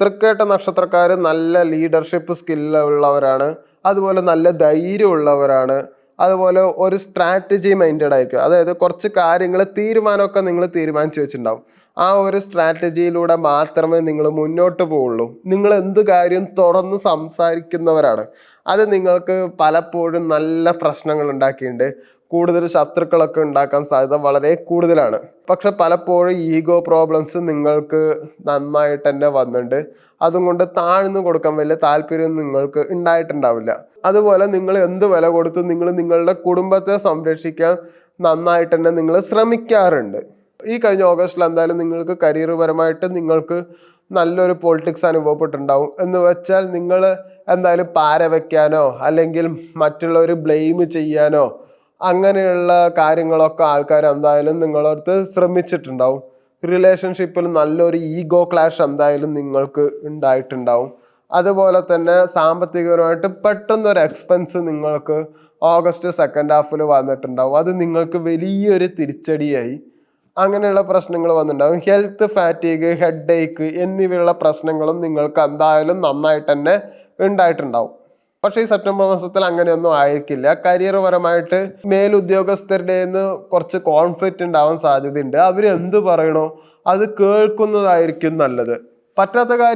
തൃക്കേട്ട നക്ഷത്രക്കാർ നല്ല ലീഡർഷിപ്പ് സ്കില്ലുള്ളവരാണ് അതുപോലെ നല്ല ധൈര്യമുള്ളവരാണ് അതുപോലെ ഒരു സ്ട്രാറ്റജി മൈൻഡഡ് ആയിരിക്കും. അതായത് കുറച്ച് കാര്യങ്ങൾ തീരുമാനമൊക്കെ നിങ്ങൾ തീരുമാനിച്ചു വെച്ചിട്ടുണ്ടാവും. ആ ഒരു സ്ട്രാറ്റജിയിലൂടെ മാത്രമേ നിങ്ങൾ മുന്നോട്ട് പോവുള്ളൂ. നിങ്ങൾ എന്ത് കാര്യം തുറന്ന് സംസാരിക്കുന്നവരാണ്. അത് നിങ്ങൾക്ക് പലപ്പോഴും നല്ല പ്രശ്നങ്ങൾ ഉണ്ടാക്കിയിട്ടുണ്ട്. കൂടുതൽ ശത്രുക്കളൊക്കെ ഉണ്ടാക്കാൻ സാധ്യത വളരെ കൂടുതലാണ്. പക്ഷെ പലപ്പോഴും ഈഗോ പ്രോബ്ലംസ് നിങ്ങൾക്ക് നന്നായിട്ട് തന്നെ വന്നിട്ടുണ്ട്. അതുകൊണ്ട് താഴ്ന്നു കൊടുക്കാൻ വലിയ താല്പര്യം നിങ്ങൾക്ക് ഉണ്ടായിട്ടുണ്ടാവില്ല. അതുപോലെ നിങ്ങൾ എന്ത് വില കൊടുത്തു നിങ്ങൾ നിങ്ങളുടെ കുടുംബത്തെ സംരക്ഷിക്കാൻ നന്നായിട്ട് തന്നെ നിങ്ങൾ ശ്രമിക്കാറുണ്ട്. ഈ കഴിഞ്ഞ ഓഗസ്റ്റിൽ എന്തായാലും നിങ്ങൾക്ക് കരിയർ പരമായിട്ട് നിങ്ങൾക്ക് നല്ലൊരു പൊളിറ്റിക്സ് അനുഭവപ്പെട്ടിട്ടുണ്ടാവും. എന്ന് വെച്ചാൽ നിങ്ങൾ എന്തായാലും പാര വെക്കാനോ അല്ലെങ്കിൽ മറ്റുള്ളവർ ബ്ലെയിം ചെയ്യാനോ അങ്ങനെയുള്ള കാര്യങ്ങളൊക്കെ ആൾക്കാർ എന്തായാലും നിങ്ങളടുത്ത് ശ്രമിച്ചിട്ടുണ്ടാവും. റിലേഷൻഷിപ്പിൽ നല്ലൊരു ഈഗോ ക്ലാഷ് എന്തായാലും നിങ്ങൾക്ക് ഉണ്ടായിട്ടുണ്ടാവും. അതുപോലെ തന്നെ സാമ്പത്തികപരമായിട്ട് പെട്ടെന്നൊരു എക്സ്പെൻസ് നിങ്ങൾക്ക് ഓഗസ്റ്റ് സെക്കൻഡ് ഹാഫിൽ വന്നിട്ടുണ്ടാവും. അത് നിങ്ങൾക്ക് വലിയൊരു തിരിച്ചടിയായി. അങ്ങനെയുള്ള പ്രശ്നങ്ങൾ വന്നിട്ടുണ്ടാവും. ഹെൽത്ത് ഫാറ്റീഗ് ഹെഡ് ഏക്ക് എന്നിവയുള്ള പ്രശ്നങ്ങളും നിങ്ങൾക്ക് എന്തായാലും നന്നായിട്ട് തന്നെ ഉണ്ടായിട്ടുണ്ടാവും. പക്ഷേ ഈ സെപ്റ്റംബർ മാസത്തിൽ അങ്ങനെയൊന്നും ആയിരിക്കില്ല. കരിയർ പരമായിട്ട് മേലുദ്യോഗസ്ഥരുടെ നിന്ന് കുറച്ച് കോൺഫ്ലിക്റ്റ് ഉണ്ടാവാൻ സാധ്യതയുണ്ട്. അവർ പറയണോ അത് കേൾക്കുന്നതായിരിക്കും നല്ലത്. പറ്റാത്ത കാര്യം